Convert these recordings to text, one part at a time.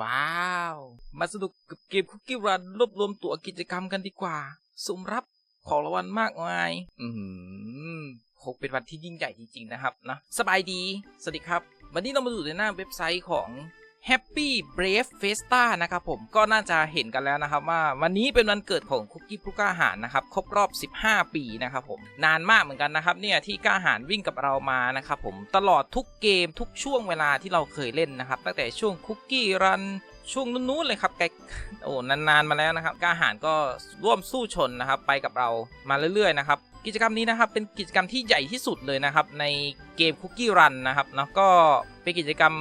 ว้าว มาสนุกกับเกมคุกกี้รันรวบรวมตัวกิจกรรมกันดีกว่า สุ่มรับของรางวัลมากมาย อืมคงเป็นวันที่ยิ่งใหญ่จริงๆนะครับนะ สบายดี สวัสดีครับ วันนี้เรามาดูในหน้าเว็บไซต์ของ Happy Brave Festa นะครับผมก็น่าจะเห็นกันแล้วนะครับว่าวันนี้เป็นวันเกิดของคุกกี้ผู้กล้าหาญนะครับครบรอบ 15 ปีนะครับผมนานมากเหมือนกันนะครับเนี่ยที่กล้าหาญวิ่งกับเรามานะครับผมตลอดทุกเกมทุกช่วงเวลาที่เราเคยเล่นนะครับตั้งแต่ช่วงคุกกี้รันช่วงนู้นๆเลยครับไกลโอ้นานๆมาแล้วนะครับกล้าหาญก็ร่วมสู้ชนนะครับไปกับเรามาเรื่อยๆนะครับกิจกรรมนี้นะครับเป็นกิจกรรมที่ใหญ่ที่สุดเลยนะครับในเกมคุกกี้รันนะครับเนาะก็เป็นกิจกรรม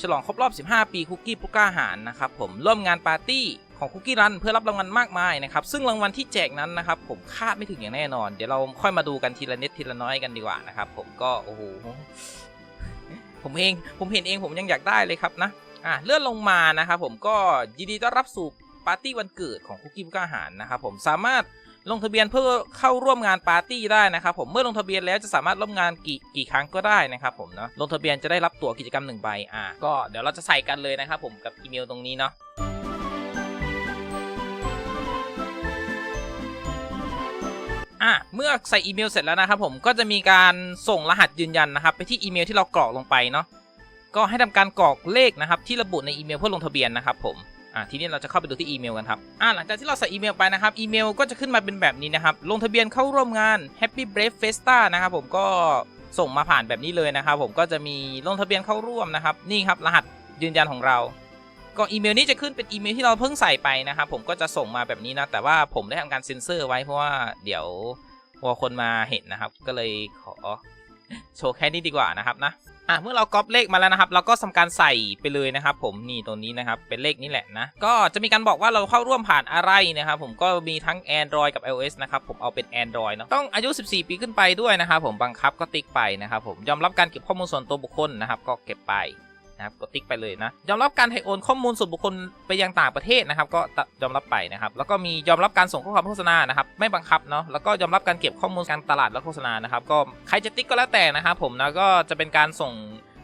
ฉลองครบรอบ 15 ปีคุกกี้ผู้กล้าหาญนะครับผมร่วมงานปาร์ตี้ของคุกกี้รันเพื่อรับรางวัลมากมายนะครับซึ่งรางวัลที่แจกนั้นนะครับผมคาดไม่ถึงอย่างแน่นอน เดี๋ยวเราค่อยมาดูกันทีละนิดทีละน้อยกันดีกว่านะครับผมก็โอ้โหผมเองผมเห็นเองผมยังอยากได้เลยครับนะอะเลื่อนลงมานะครับผมก็ยินดีต้อนรับสู่ปาร์ตี้วันเกิดของคุกกี้ผู้กล้าหาญนะครับผมสามารถ ลงทะเบียนเพื่อเข้าร่วมงานปาร์ตี้ได้นะครับผมเมื่อลงทะเบียนแล้วจะสามารถร่วมงานกี่กี่ครั้งก็ได้นะครับผมเนาะลงทะเบียนจะได้รับตั๋วกิจกรรมหนึ่งใบอ่าก็เดี๋ยวเราจะใส่กันเลยนะครับผมกับอีเมลตรงนี้เนาะอะเมื่อใส่อีเมลเสร็จแล้วนะครับผมก็จะมีการส่งรหัสยืนยันนะครับ ไปที่อีเมลที่เรากรอกลงไปเนาะก็ให้ทำการกรอกเลขนะครับที่ระบุในอีเมลเพื่อลงทะเบียนนะครับผม อ่าทีนี้เราจะเข้าไปดูที่อีเมลกันครับอ่าหลังจากที่เราใส่อีเมลไปนะครับอีเมลก็จะขึ้นมาเป็นแบบนี้นะครับลงทะเบียนเข้าร่วมงาน Happy Brave Festa นะครับผมก็ส่งมาผ่านแบบนี้เลยนะครับผมก็จะมีลงทะเบียนเข้าร่วมนะครับนี่ครับรหัสยืนยันของเราก็อีเมลนี้จะขึ้นเป็นอีเมลที่เราเพิ่งใส่ไปนะครับผมก็จะส่งมาแบบนี้นะแต่ว่าผมได้ทำการเซ็นเซอร์ไว้เพราะว่าเดี๋ยวกลัวคนมาเห็นนะครับ ก็เลยขอโชว์แค่นี้ดีกว่านะครับนะ อะเมื่อเราก๊อปเลขมาแล้วนะครับ เราก็ทำการใส่ไปเลยนะครับ ผมนี่ตัวนี้นะครับเป็นเลขนี้แหละนะก็จะมีการบอกว่าเราเข้าร่วมผ่านอะไรนะครับผมก็มีทั้ง Android กับ iOS นะครับผมเอาเป็น Android เนาะต้องอายุ 14 ปีขึ้นไปด้วยนะครับผมบังคับก็ติ๊กไปนะครับผมยอมรับการเก็บข้อมูลส่วนตัวบุคคลนะครับก็เก็บไป นะครับกดติ๊กไปเลยนะ ยอมรับการถ่ายโอนข้อมูลส่วนบุคคลไปยังต่างประเทศนะครับ ก็ยอมรับไปนะครับ แล้วก็มียอมรับการส่งข้อความโฆษณานะครับ ไม่บังคับเนาะ แล้วก็ยอมรับการเก็บข้อมูลการตลาดและโฆษณานะครับ ก็ใครจะติ๊กก็แล้วแต่นะครับผมนะ ก็จะเป็นการส่ง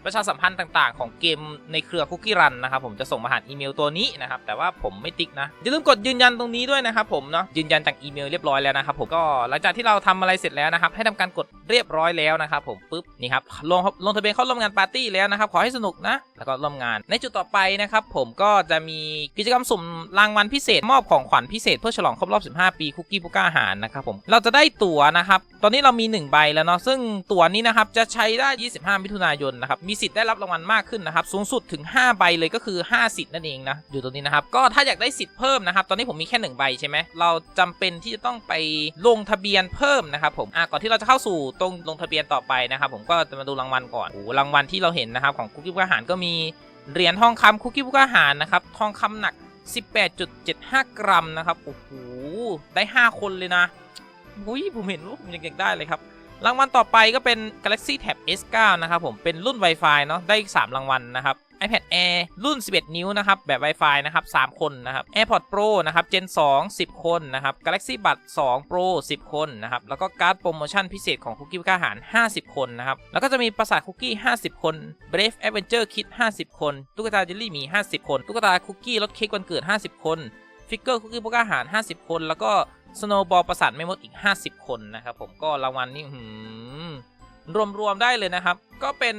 ประชาสัมพันธ์ต่างๆ ของเกมในเครือคุกกี้รันนะครับผมจะส่งมาผ่าอีเมลตัวนี้นะครับแต่ว่าผมไม่ติ๊กนะอย่าลืมกดยืนยันตรงนี้ด้วยนะครับผมเนาะยืนยันจากอีเมลเรียบร้อยแล้วนะครับผมก็หลังจากที่เราทำอะไรเสร็จแล้วนะครับให้ทำการกดเรียบร้อยแล้วนะครับผมปุ๊บนี่ครับลงลงทะเบียนเข้าร่วมงานปาร์ตี้แล้วนะครับขอให้สนุกนะแล้วก็ร่วมงาน ในจุดต่อไปนะครับผมก็จะมีกิจกรรมสุ่มรางวัลพิเศษมอบของขวัญพิเศษเพื่อฉลองครบรอบ 15 ปีคุกกี้ผู้กล้าหาญนะครับผมเราจะได้ตั๋วนะครับตอนนี้เรามี 1 ใบแล้วเนาะซึ่งตั๋วนี้นะครับจะใช้ได้ 25 มิถุนายนนะครับมีสิทธิ์ได้รับรางวัลมากขึ้นนะครับ สูงสุดถึง 5 ใบเลยก็คือ 5 สิทธิ์นั่นเองนะ อยู่ตรงนี้นะครับ ก็ถ้าอยากได้สิทธิ์เพิ่มนะครับ ตอนนี้ผมมีแค่ 1 ใบใช่ไหม เราจำเป็นที่จะต้องไปลงทะเบียนเพิ่มนะครับผม อะ ก่อนที่เราจะเข้าสู่ตรงลงทะเบียนต่อไปนะครับ ผมก็จะมาดูรางวัลก่อน โอ้รางวัลที่เราเห็นนะครับของคุกกี้ผู้ก้าหาญก็มีเหรียญทองคำคุกกี้ผู้ก้าหาญนะครับ ทองคำหนัก 18.75 กรัมนะครับ โอ้โห ได้ 5 คนเลยนะอุ้ยผมเห็นว่าผมยังอยากได้เลยครับ รางวัลต่อไปก็เป็น Galaxy Tab S9 นะครับผมเป็นรุ่น Wi-Fi เนาะได้ 3 รางวัลนะครับ iPad Air รุ่น 11 นิ้วนะครับ แบบ Wi-Fi นะครับ 3 คนนะครับ AirPods Pro นะครับ Gen 2 10 คนนะครับ Galaxy Buds 2 Pro 10 คนนะครับ แล้วก็การ์ดโปรโมชั่นพิเศษของคุกกี้กล้าหาร 50 คนนะครับ แล้วก็จะมีประสาทคุกกี้ 50 คน Brave Adventure Kit 50 คน ตุ๊กตาเจลลี่หมี 50 คน ตุ๊กตาคุกกี้รสเค้กวันเกิด 50 คน ฟิกเกอร์คุกกี้พวกอาหาร 50 คน แล้วก็สโนบอลประสาทไม่มดอีก 50 คนนะครับผมก็รางวัลนี่หืมรวมๆได้เลยนะครับ ก็เป็น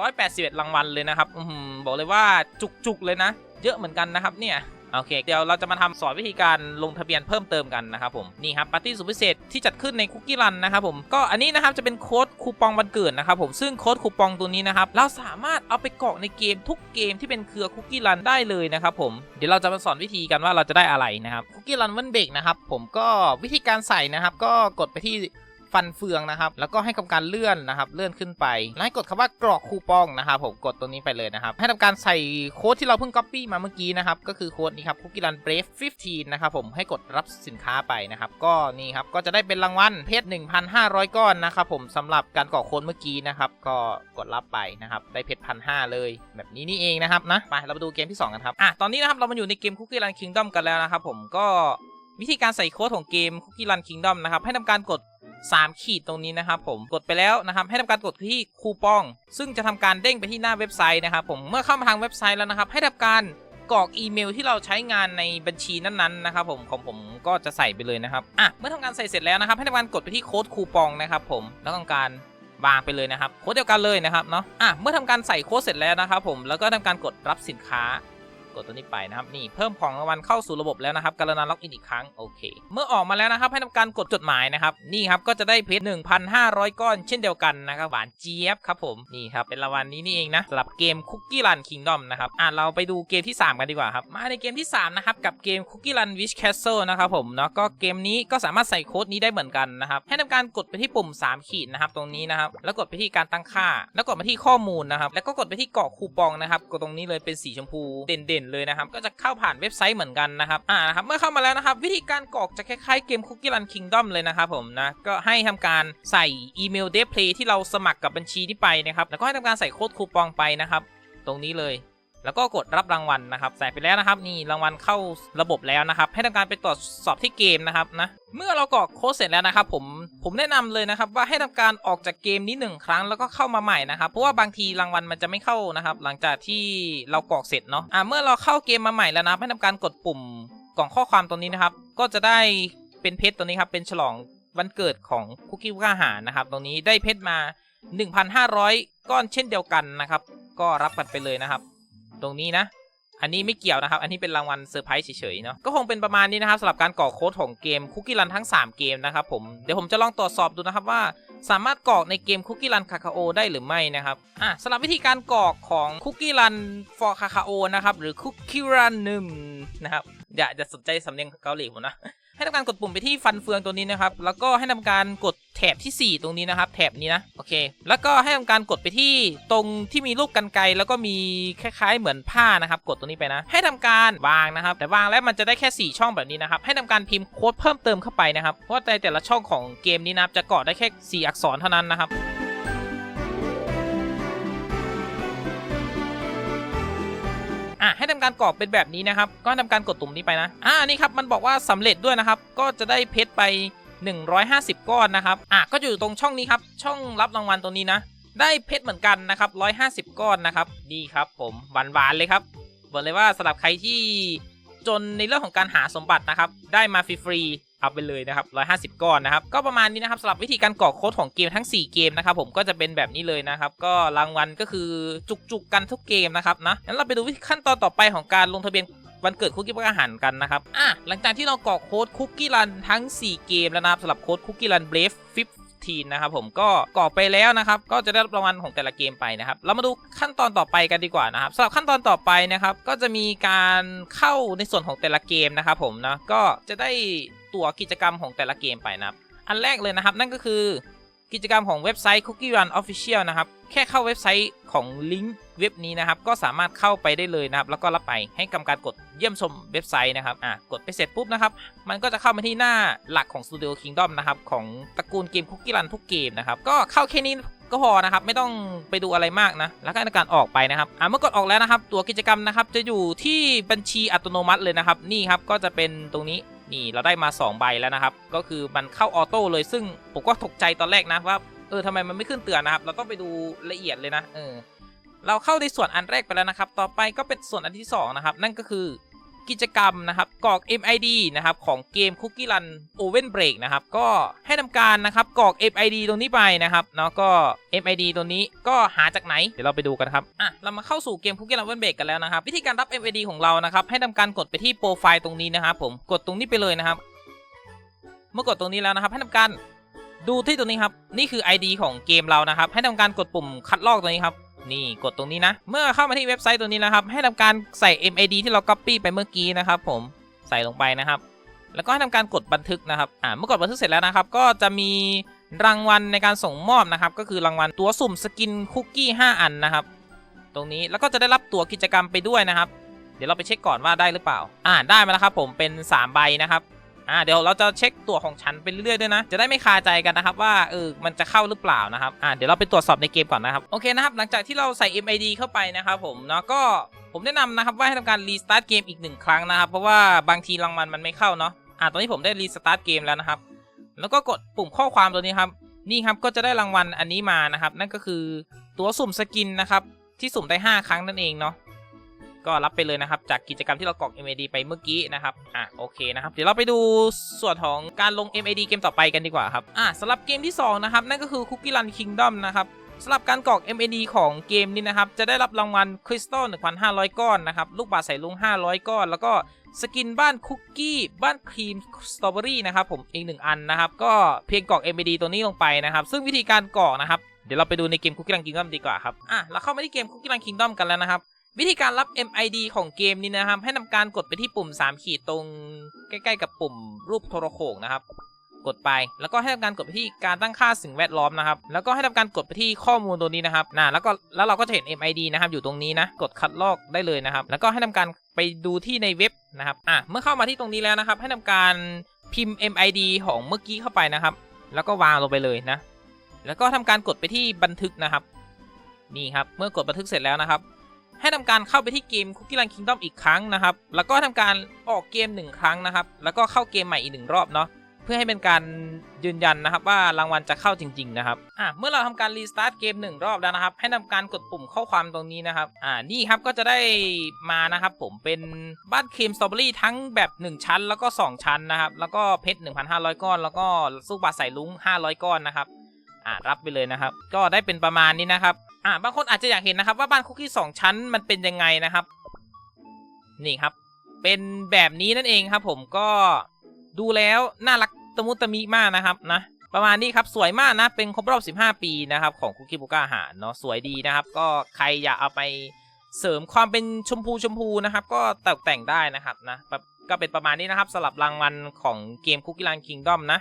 381 รางวัลเลยนะครับอบอกเลยว่าจุกๆเลยนะ เยอะเหมือนกันนะครับเนี่ย โอเค เดี๋ยวเราจะมาทำสอนวิธีการลงทะเบียนเพิ่มเติมกันนะครับผมนี่ครับปาร์ตี้สุดพิเศษที่จัดขึ้นในคุกกี้รันนะครับผมก็อันนี้นะครับจะเป็นโค้ดคูปองวันเกิดนะครับผมซึ่งโค้ดคูปองตัวนี้นะครับเราสามารถเอาไปกรอกในเกมทุกเกมที่เป็นเครือคุกกี้รันได้เลยนะครับผมเดี๋ยวเราจะมาสอนวิธีกันว่าเราจะได้อะไรนะครับคุกกี้รันวันเบรกนะครับผมก็วิธีการใส่นะครับก็กดไปที่ ฟันเฟืองนะครับ แล้วก็ให้ทำการเลื่อนนะครับ เลื่อนขึ้นไปแล้วให้กดคำว่ากรอกคูปองนะครับผมกดตัวนี้ไปเลยนะครับ ให้ทำการใส่โค้ดที่เราเพิ่งก๊อปปี้มาเมื่อกี้นะครับ ก็คือโค้ดนี้ครับคุกกี้รันเบรฟ15นะครับผมให้กดรับสินค้าไปนะครับ ก็นี่ครับก็จะได้เป็นรางวัลเพชร1,500 ก้อนนะครับผมสำหรับการกรอกโค้ดเมื่อกี้นะครับก็กดรับไปนะครับได้เพชรพันห้าเลยแบบนี้นี่เองนะครับนะไปเรามาดูเกมที่สองกันครับอะตอนนี้นะครับเรามาอยู่ในเกมคุกกี้รันคิงดอมกันแล้วนะครับผมก็วิธีการใส่โค้ดของเกมคุกกี้รันคิงดอมนะครับให้ทำการกด 3 ขีดตรงนี้นะครับผมกดไปแล้วนะครับให้ทำการกดที่คูปอง ซึ่งจะทำการเด้งไปที่หน้าเว็บไซต์นะครับผมเมื่อเข้ามาทางเว็บไซต์แล้วนะครับให้ทำการกรอกอีเมลที่เราใช้งานในบัญชีนั้นๆนะครับผมของผมก็จะใส่ไปเลยนะครับอะเมื่อทำการใส่เสร็จแล้วนะครับ ให้ทำการกดไปที่โค้ดคูปองนะครับผมแล้วทำการวางไปเลยนะครับโค้ดเดียวกันเลยนะครับเนาะอะเมื่อทำการใส่โค้ดเสร็จแล้วนะครับผมแล้วก็ทำการกดรับสินค้า กดตัวนี้ไปนะครับนี่เพิ่มของรางวัลเข้าสู่ระบบแล้วนะครับการณาล็อกอินอีกครั้งโอเค เมื่อออกมาแล้วนะครับให้ทำการกดจดหมายนะครับนี่ครับก็จะได้เพชร1,500 ก้อน เช่นเดียวกันนะครับหวานเจี๊ยบครับผมนี่ครับเป็นรางวัลนี้นี่เองนะสำหรับเกม Cookie Run Kingdom นะครับอะเราไปดูเกมที่ 3 กันดีกว่าครับมาในเกมที่3นะครับกับเกม Cookie Run Wish Castle นะครับผมเนาะก็เกมนี้ก็สามารถใส่โค้ดนี้ได้เหมือนกันนะครับให้ทำการกดไปที่ปุ่ม 3 ขีดนะครับตรงนี้นะครับแล้วกดไปที่การตั้งค่า แล้วกดมาที่ข้อมูลนะครับแล้วก็กดไปที่กรอกคูปองนะครับกดตรงนี้เลยเป็นสีชมพูเด่นๆเลยนะครับ ก็จะเข้าผ่านเว็บไซต์เหมือนกันนะครับอ่านะครับเมื่อเข้ามาแล้วนะครับ วิธีการกรอกจะคล้ายๆเกม Cookie Run Kingdom เลยนะครับผมนะก็ให้ทำการใส่อีเมลเดฟเพลที่เราสมัครกับบัญชีที่ไปนะครับแล้วก็ให้ทำการใส่โค้ดคูปองไปนะครับตรงนี้เลย แล้วก็กดรับรางวัลนะครับใส่ไปแล้วนะครับ นี่รางวัลเข้าระบบแล้วนะครับ ให้ทำการไปตรวจสอบที่เกมนะครับนะเมื่อเรากรอกโค้ดเสร็จแล้วนะครับ ผมผมแนะนำเลยนะครับ ว่าให้ทำการออกจากเกมนี้หนึ่งครั้งแล้วก็เข้ามาใหม่นะครับเพราะว่าบางทีรางวัลมันจะไม่เข้านะครับ หลังจากที่เรากรอกเสร็จเนาะอ่าเมื่อเราเข้าเกมมาใหม่แล้วนะให้ทำการกดปุ่มกล่องข้อความตรงนี้นะครับ ก็จะได้เป็นเพชรตัวนี้ครับเป็นฉลองวันเกิดของคุกกี้ผู้าหานะครับ ตรงนี้ได้เพชรมา 1,500 ก้อนเช่นเดียวกันนะครับ ก็รับกันไปเลยนะครับ ตรงนี้นะ อันนี้ไม่เกี่ยวนะครับ อันนี้เป็นรางวัลเซอร์ไพรส์เฉยๆเนาะ ก็คงเป็นประมาณนี้นะครับสำหรับการกรอกโค้ดของเกมคุกกี้รันทั้ง 3 เกมนะครับผม เดี๋ยวผมจะลองตรวจสอบดูนะครับว่าสามารถกรอกในเกมคุกกี้รันคาคาโอได้หรือไม่นะครับ อะสำหรับวิธีการกรอกของคุกกี้รัน for คาคาโอนะครับ หรือคุกกี้รันหนึ่งนะครับ อย่าจะสนใจสำเนียงเกาหลีผมนะ ให้ทำการกดปุ่มไปที่ฟันเฟืองตัวนี้นะครับ แล้วก็ให้ทำการกดแถบที่ 4 ตรงนี้นะครับ แถบนี้นะ โอเค แล้วก็ให้ทำการกดไปที่ตรงที่มีรูปกันไกรแล้วก็มีคล้ายๆ เหมือนผ้านะครับ กดตรงนี้ไปนะ ให้ทำการวางนะครับ แต่วางแล้วมันจะได้แค่ 4 ช่องแบบนี้นะครับ ให้ทำการพิมพ์โค้ดเพิ่มเติมเข้าไปนะครับ เพราะว่าในแต่ละช่องของเกมนี้นะครับจะกอกได้แค่ 4 อักษรเท่านั้นนะครับ อะให้ทำการกรอกเป็นแบบนี้นะครับ ก็ทำการกดตุ่มนี้ไปนะอ่านี่ครับมันบอกว่าสำเร็จด้วยนะครับ ก็จะได้เพชรไป 150 ก้อนนะครับอะก็อยู่ตรงช่องนี้ครับ ช่องรับรางวัลตรงนี้นะ ได้เพชรเหมือนกันนะครับ 150 ก้อนนะครับ ดีครับผมหวานๆเลยครับบอกเลยว่าสำหรับใครที่จนในเรื่องของการหาสมบัตินะครับ ได้มาฟรีๆ อาไปเลยนะครับ 150 ก้อนนะครับ ก็ประมาณนี้นะครับสำหรับวิธีการกรอกโค้ดของเกมทั้ง 4 เกมนะครับผมก็จะเป็นแบบนี้เลยนะครับ ก็รางวัลก็คือจุกๆกันทุกเกมนะครับนะงั้นเราไปดูวิธีขั้นตอนต่อไปของการลงทะเบียนวันเกิดคุกกี้พักอาหารกันนะครับ อะ หลังจากที่เรากรอกโค้ดคุกกี้รันทั้ง 4 เกมแล้วนะครับสำหรับโค้ดคุกกี้รันเบรฟฟิฟทีนะครับผมก็กรอกไปแล้วนะครับ ก็จะได้รับรางวัลของแต่ละเกมไปนะครับ เรามาดูขั้นตอนต่อไปกันดีกว่านะครับสำหรับขั้นตอนต่อไปนะครับ ก็จะมีการเข้าในส่วนของแต่ละเกมนะครับผมนะก็จะได้ ตัวกิจกรรมของแต่ละเกมไปนะครับ อันแรกเลยนะครับนั่นก็คือกิจกรรมของเว็บไซต์ Cookie Run Official นะครับ แค่เข้าเว็บไซต์ของลิงก์เว็บนี้นะครับ ก็สามารถเข้าไปได้เลยนะครับ แล้วก็รับไปให้กำการกดเยี่ยมชมเว็บไซต์นะครับ อะ กดไปเสร็จปุ๊บนะครับ มันก็จะเข้ามาที่หน้าหลักของ Studio Kingdom นะครับ ของตระกูลเกม Cookie Run ทุกเกมนะครับ ก็เข้าแค่นี้ก็พอนะครับ ไม่ต้องไปดูอะไรมากนะ แล้วก็ในการออกไปนะครับ อะ เมื่อกดออกแล้วนะครับ ตัวกิจกรรมนะครับ จะอยู่ที่บัญชีอัตโนมัติเลยนะครับ นี่ครับ ก็จะเป็นตรงนี้ นี่เราได้มา 2 ใบแล้วนะครับ ก็คือมันเข้าออโต้เลยซึ่งผมก็ตกใจตอนแรกนะว่าเออทำไมมันไม่ขึ้นเตือนนะครับ เราต้องไปดูละเอียดเลยนะเออเราเข้าในส่วนอันแรกไปแล้วนะครับ ต่อไปก็เป็นส่วนอันที่2นะครับนั่นก็คือ กิจกรรมนะครับกรอก MID นะครับของเกม Cookie Run Oven Break นะครับก็ให้ทำการนะครับกรอก MID ตรงนี้ไปนะครับเนาะก็ MID ตัวนี้ก็หาจากไหนเดี๋ยวเราไปดูกันครับอะเรามาเข้าสู่เกม Cookie Run Oven Break กันแล้วนะครับวิธีการรับ MID ของเรานะครับให้ทำการกดไปที่โปรไฟล์ตรงนี้นะครับผมกดตรงนี้ไปเลยนะครับ เมื่อกดตรงนี้แล้วนะครับให้ทำการดูที่ตรงนี้ครับนี่คือ ID ของเกมเรานะครับให้ทำการกดปุ่มคัดลอกตรงนี้ครับ นี่กดตรงนี้นะ เมื่อเข้ามาที่เว็บไซต์ตัวนี้นะครับ ให้ทำการใส่ MID ที่เรา Copy ไปเมื่อกี้นะครับผมใส่ลงไปนะครับ แล้วก็ให้ทำการกดบันทึกนะครับอ่าเมื่อกดบันทึกเสร็จแล้วนะครับ ก็จะมีรางวัลในการส่งมอบนะครับ ก็คือรางวัลตัวสุ่มสกินคุกกี้ 5 อันนะครับ ตรงนี้แล้วก็จะได้รับตัวกิจกรรมไปด้วยนะครับ เดี๋ยวเราไปเช็คก่อนว่าได้หรือเปล่า อ่าได้มาแล้วครับผมเป็น 3 ใบนะครับ อ่าเดี๋ยวเราจะเช็คตัวของฉันไปเรื่อยๆด้วยนะ จะได้ไม่คาใจกันนะครับว่าเออมันจะเข้าหรือเปล่านะครับอ่าเดี๋ยวเราไปตรวจสอบในเกมก่อนนะครับโอเคนะครับหลังจากที่เราใส่ MID เข้าไปนะครับผมเนาะก็ผมแนะนำนะครับว่าให้ทำการรีสตาร์ทเกมอีกหนึ่งครั้งนะครับเพราะว่าบางทีรางวัลมันไม่เข้าเนาะอ่าตอนนี้ผมได้รีสตาร์ทเกมแล้วนะครับแล้วก็กดปุ่มข้อความตัวนี้ครับนี่ครับก็จะได้รางวัลอันนี้มานะครับ นั่นก็คือตัวสุ่มสกินนะครับที่สุ่มได้ 5 ครั้งนั่นเองเนาะ ก็รับไปเลยนะครับ จากกิจกรรมที่เรากรอก MAD ไปเมื่อกี้นะครับอะโอเคนะครับเดี๋ยวเราไปดูส่วนของการลง MAD เกมต่อไปกันดีกว่าครับอะสำหรับเกมที่2นะครับนั่นก็คือ Cookie Run Kingdom นะครับสำหรับการกรอก MAD ของเกมนี้นะครับ จะได้รับรางวัลคริสตัล1,500 ก้อนนะครับ ลูกบาศก์ใส่ลุง 500 ก้อน แล้วก็สกินบ้านคุกกี้ บ้านครีมสตรอเบอรี่นะครับผมอีกหนึ่งอันนะครับ ก็เพียงกรอก MAD ตัวนี้ลงไปนะครับ ซึ่งวิธีการกรอกนะครับ เดี๋ยวเราไปดูในเกม Cookie Run Kingdom ดีกว่าครับ อะ เราเข้ามาที่เกม Cookie Run Kingdom กันแล้วนะครับ วิธีการรับ MID ของเกมนี้นะครับ ให้ทำการกดไปที่ปุ่ม 3 ขีดตรงใกล้ ๆ กับปุ่มรูปโทรโขงนะครับ กดไป แล้วก็ให้ทำการกดไปที่การตั้งค่าสิ่งแวดล้อมนะครับ แล้วก็ให้ทำการกดไปที่ข้อมูลตัวนี้นะครับนะแล้วก็แล้วเราก็จะเห็น MID นะครับ อยู่ตรงนี้นะ กดคัดลอกได้เลยนะครับ แล้วก็ให้ทำการไปดูที่ในเว็บนะครับ อะ เมื่อเข้ามาที่ตรงนี้แล้วนะครับ ให้ทำการพิมพ์ MID ของเมื่อกี้เข้าไปนะครับ แล้วก็วางลงไปเลยนะ แล้วก็ทำการกดไปที่บันทึกนะครับ นี่ครับ เมื่อกดบันทึกเสร็จแล้วนะครับ ให้ทำการเข้าไปที่เกม Cookie Run Kingdom อีกครั้งนะครับ แล้วก็ทำการออกเกมหนึ่งครั้งนะครับ แล้วก็เข้าเกมใหม่อีกหนึ่งรอบเนาะเพื่อให้เป็นการยืนยันนะครับว่ารางวัลจะเข้าจริง ๆ นะครับอะเมื่อเราทำการรีสตาร์ทเกมหนึ่งรอบแล้วนะครับ ให้ทำการกดปุ่มข้อความตรงนี้นะครับอ่านี่ครับก็จะได้มานะครับ ผมเป็นบ้านครีมสตรอเบอรี่ทั้งแบบ 1 ชั้น แล้วก็ 2 ชั้นนะครับ แล้วก็เพชร1,500 ก้อน แล้วก็สู้บาใส่ลุง 500 ก้อนนะครับอ่ารับไปเลยนะครับ ก็ได้เป็นประมาณนี้นะครับ อ่าบางคนอาจจะอยากเห็นนะครับว่าบ้านคุกกี้สองชั้นมันเป็นยังไงนะครับ นี่ครับ เป็นแบบนี้นั่นเองครับ ผมก็ดูแล้วน่ารักตะมุตะมิมากนะครับนะประมาณนี้ครับสวยมากนะเป็นครบรอบ 15 ปีนะครับของคุกกี้บุก้าหารเนาะสวยดีนะครับ ก็ใครอยากเอาไปเสริมความเป็นชมพูชมพูนะครับ ก็ตกแต่งได้นะครับนะแบบก็เป็นประมาณนี้นะครับสำหรับรางวัลของเกมคุกกี้รันคิงด้อมนะ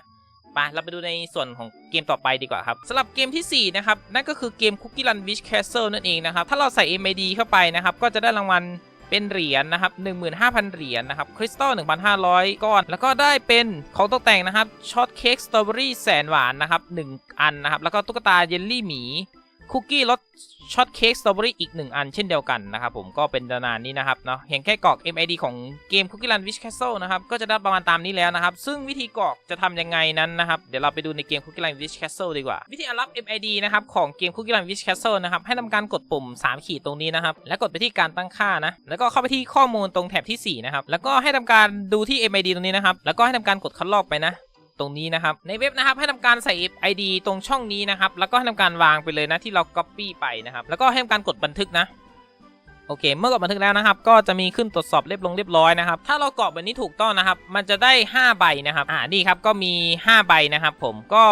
ปเราไปดูในส่วนของเกมต่อไปดีกว่าครับสำหรับเกมทีสี่4 นะครับ นั่นก็คือเกม Cookie Run Witch Castle นั่นเองนะครับ ถ้าเราใส่ MID เข้าไปนะครับ ก็จะได้รางวัลเป็นเหรียญนะครับ 15,000 เหรียญนะครับ คริสตัล 1,500 ก้อน แล้วก็ได้เป็นของตกแต่งนะครับ ช็อตเค้กสตรอเบอรี่แสนหวานนะครับ 1 อันนะครับ แล้วก็ตุ๊กตาเยลลี่หมี คุกกี้รสช็อตเค้กสตรอเบอรี่อีก 1 อันเช่นเดียวกันนะครับผมก็เป็นดานานนี้นะครับเนาะเห็นแค่กรอก MID ของเกม Cookie Run Witch Castle นะครับก็จะได้ประมาณตามนี้แล้วนะครับ ซึ่งวิธีกรอกจะทำยังไงนั้นนะครับ เดี๋ยวเราไปดูในเกม Cookie Run Witch Castle ดีกว่า วิธีรับ MID นะครับของเกม Cookie Run Witch Castle นะครับให้ทำการกดปุ่ม 3 ขีดตรงนี้นะครับแล้วกดไปที่การตั้งค่านะแล้วก็เข้าไปที่ข้อมูลตรงแถบที่4นะครับแล้วก็ให้ทำการดูที่ MID ตรงนี้นะครับแล้วก็ให้ทำการกดคัดลอกไปนะ ตรงนี้นะครับ ในเว็บนะครับให้ทำการใส่ ID ตรงช่องนี้นะครับ แล้วก็ให้ทำการวางไปเลยนะที่เรา Copy ไปนะครับ แล้วก็ให้ทำการกดบันทึกนะโอเค เมื่อกดบันทึกแล้วนะครับ ก็จะมีขึ้นตรวจสอบเรียบลงเรียบร้อยนะครับ ถ้าเรากรอกแบบนี้ถูกต้องนะครับ มันจะได้ 5 ใบนะครับ อ่า นี่ครับ ก็มี 5 ใบนะครับ ผม ก็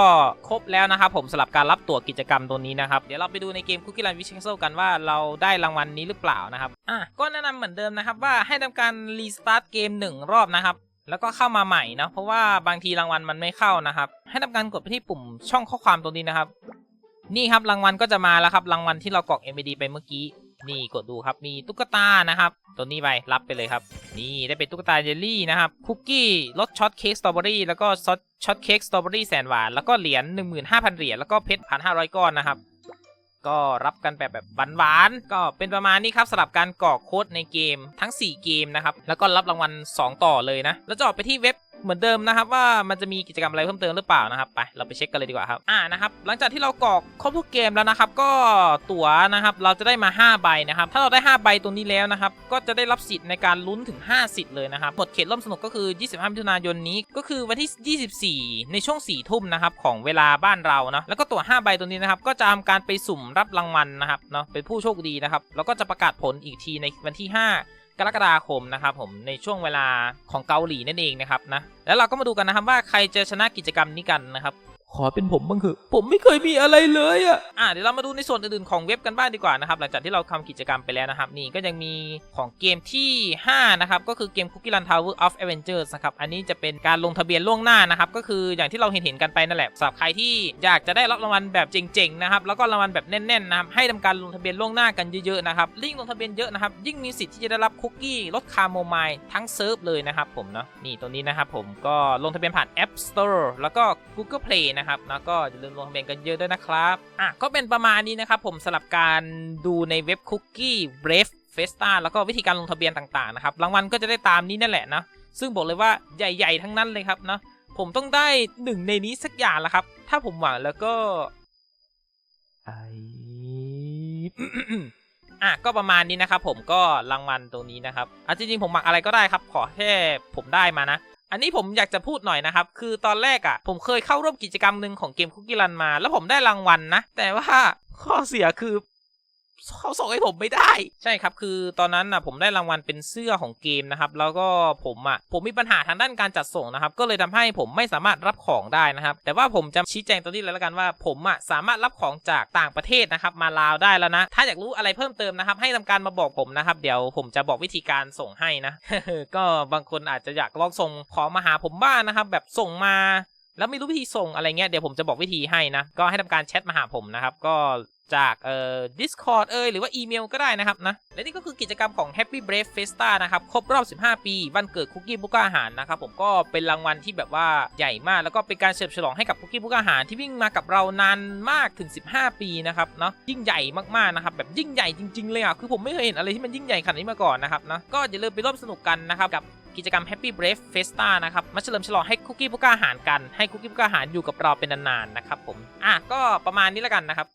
ครบแล้วนะครับ ผมสำหรับการรับตั๋วกิจกรรมตัวนี้นะครับ เดี๋ยวเราไปดูในเกม Cookie Run Witch Castle กันว่าเราได้รางวัลนี้หรือเปล่านะครับ อะ ก็แนะนำเหมือนเดิมนะครับว่าให้ทำการรีสตาร์ทเกม 1 รอบนะครับ แล้วก็เข้ามาใหม่นะเพราะว่าบางทีรางวัลมันไม่เข้านะครับ ให้ทำการกดไปที่ปุ่มช่องข้อความตรงนี้นะครับ นี่ครับรางวัลก็จะมาแล้วครับรางวัลที่เรากรอก MAD ไปเมื่อกี้นี่กดดูครับมีตุ๊กตานะครับ ตัวนี้ไปรับไปเลยครับ นี่ได้เป็นตุ๊กตาเยลลี่นะครับคุกกี้รสช็อตเค้กสตรอเบอรี่แล้วก็ซอสช็อตเค้กสตรอเบอรี่แสนหวานแล้วก็เหรียญ15,000 เหรียญแล้วก็เพชร1,500ก้อนนะครับ ก็รับกันแบบแบบหวานๆก็เป็นประมาณนี้ครับสำหรับการกรอกโค้ดในเกมทั้ง 4 เกมนะครับแล้วก็รับรางวัล 2 ต่อเลยนะแล้วจะออกไปที่เว็บ เหมือนเดิมนะครับว่ามันจะมีกิจกรรมอะไรเพิ่มเติมหรือเปล่านะครับไปเราไปเช็คกันเลยดีกว่าครับอ่านะครับหลังจากที่เรากรอกครบทุกเกมแล้วนะครับ ก็ตั๋วนะครับเราจะได้มา 5 ใบนะครับ ถ้าเราได้ 5 ใบตรงนี้แล้วนะครับ ก็จะได้รับสิทธิ์ในการลุ้นถึง 5 สิทธิ์เลยนะครับหมดเขตร่วมสนุกก็คือ 25 มิถุนายนนี้ก็คือวันที่ 24 ในช่วง 4 ทุ่มนะครับของเวลาบ้านเราเนาะแล้วก็ตั๋ว 5 ใบตรงนี้นะครับก็จะทำการไปสุ่มรับรางวัลนะครับเนาะเป็นผู้โชคดีนะครับแล้วก็จะประกาศผลอีกทีในวันที่ 5 กรกฎาคมนะครับผมในช่วงเวลาของเกาหลีนั่นเองนะครับนะแล้วเราก็มาดูกันนะครับว่าใครจะชนะกิจกรรมนี้กันนะครับ ขอเป็นผมบ้างเถอะผมไม่เคยมีอะไรเลยอะอะเดี๋ยวเรามาดูในส่วนอื่นๆของเว็บกันบ้างดีกว่านะครับหลังจากที่เราทำกิจกรรมไปแล้วนะครับ นี่ก็ยังมีของเกมที่ 5 นะครับ ก็คือเกม Cookie Run Tower of Avengers นะครับ อันนี้จะเป็นการลงทะเบียนล่วงหน้านะครับ ก็คืออย่างที่เราเห็นเห็นๆกันไปนั่นแหละสำหรับใครที่อยากจะได้รับรางวัลแบบเจ๋งๆนะครับแล้วก็รางวัลแบบแน่นๆนะครับให้ทำการลงทะเบียนล่วงหน้ากันเยอะๆนะครับยิ่งลงทะเบียนเยอะนะครับยิ่งมีสิทธิ์ที่จะได้รับคุกกี้ลดคาโมไมล์ทั้งเซิร์ฟเลยนะครับผมเนาะนี่ตัวนี้นะครับผมก็ลงทะเบียนผ่าน App Store แล้วก็ Google Play นะครับ แล้วก็อย่าลืมลงทะเบียนกันเยอะด้วยนะครับอะก็เป็นประมาณนี้นะครับ ผมสำหรับการดูในเว็บ Cookie Brave Festa แล้วก็วิธีการลงทะเบียนต่างๆนะครับ รางวัลก็จะได้ตามนี้นั่นแหละนะ ซึ่งบอกเลยว่าใหญ่ ๆ ทั้งนั้นเลยครับเนาะผมต้องได้หนึ่งในนี้สักอย่างละครับ ถ้าผมหวังแล้วก็ไออะก็ประมาณนี้นะครับผมก็รางวัลตรงนี้นะครับอะจริงๆผมหมักอะไรก็ได้ครับ ขอแค่ผมได้มานะ อันนี้ผมอยากจะพูดหน่อยนะครับ คือตอนแรกอะ่ะ ผมเคยเข้าร่วมกิจกรรมหนึ่งของเกมคุกกี้รันมา แล้วผมได้รางวัลนะแต่ว่าข้อเสียคือ เขาส่งให้ผมไม่ได้ ใช่ครับ คือตอนนั้นน่ะผมได้รางวัลเป็นเสื้อของเกมนะครับ แล้วก็ผมอะผมมีปัญหาทางด้านการจัดส่งนะครับ ก็เลยทำให้ผมไม่สามารถรับของได้นะครับ แต่ว่าผมจะชี้แจงตรงนี้เลยล้วกันว่า ผมอะสามารถรับของจากต่างประเทศนะครับ มาลาวได้แล้วนะ ถ้าอยากรู้อะไรเพิ่มเติมนะครับ ให้ทำการมาบอกผมนะครับ เดี๋ยวผมจะบอกวิธีการส่งให้นะ ก็บางคนอาจจะอยากลองส่งของมาหาผมบ้างนะครับ แบบส่งมา แล้วไม่รู้วิธีส่งอะไรเงี้ยเดี๋ยวผมจะบอกวิธีให้นะ ก็ให้ทำการแชทมาหาผมนะครับ ก็จากเอ่อ Discord เอยหรือว่าอีเมลก็ได้นะครับนะ และนี่ก็คือกิจกรรมของ Happy Brave Festa นะครับ ครบรอบ 15 ปีวันเกิดคุกกี้บุกอาหารนะครับ ผมก็เป็นรางวัลที่แบบว่าใหญ่มาก แล้วก็เป็นการเฉลิมฉลองให้กับคุกกี้บุกอาหารที่วิ่งมากับเรานานมากถึง 15 ปีนะครับเนาะยิ่งใหญ่มากๆนะครับแบบยิ่งใหญ่จริงๆเลยอะคือผมไม่เคยเห็นอะไรที่มันยิ่งใหญ่ขนาดนี้มาก่อนนะครับนะก็อย่าลืมไปร่วมสนุกกันนะครับกับ กิจกรรม Happy Brave Festa นะครับมาเฉลิมฉลองให้คุกกี้พุกอาหารกันให้คุกกี้พุกอาหารอยู่กับเราเป็นนานๆนะครับผมอะก็ประมาณนี้แล้วกันนะครับ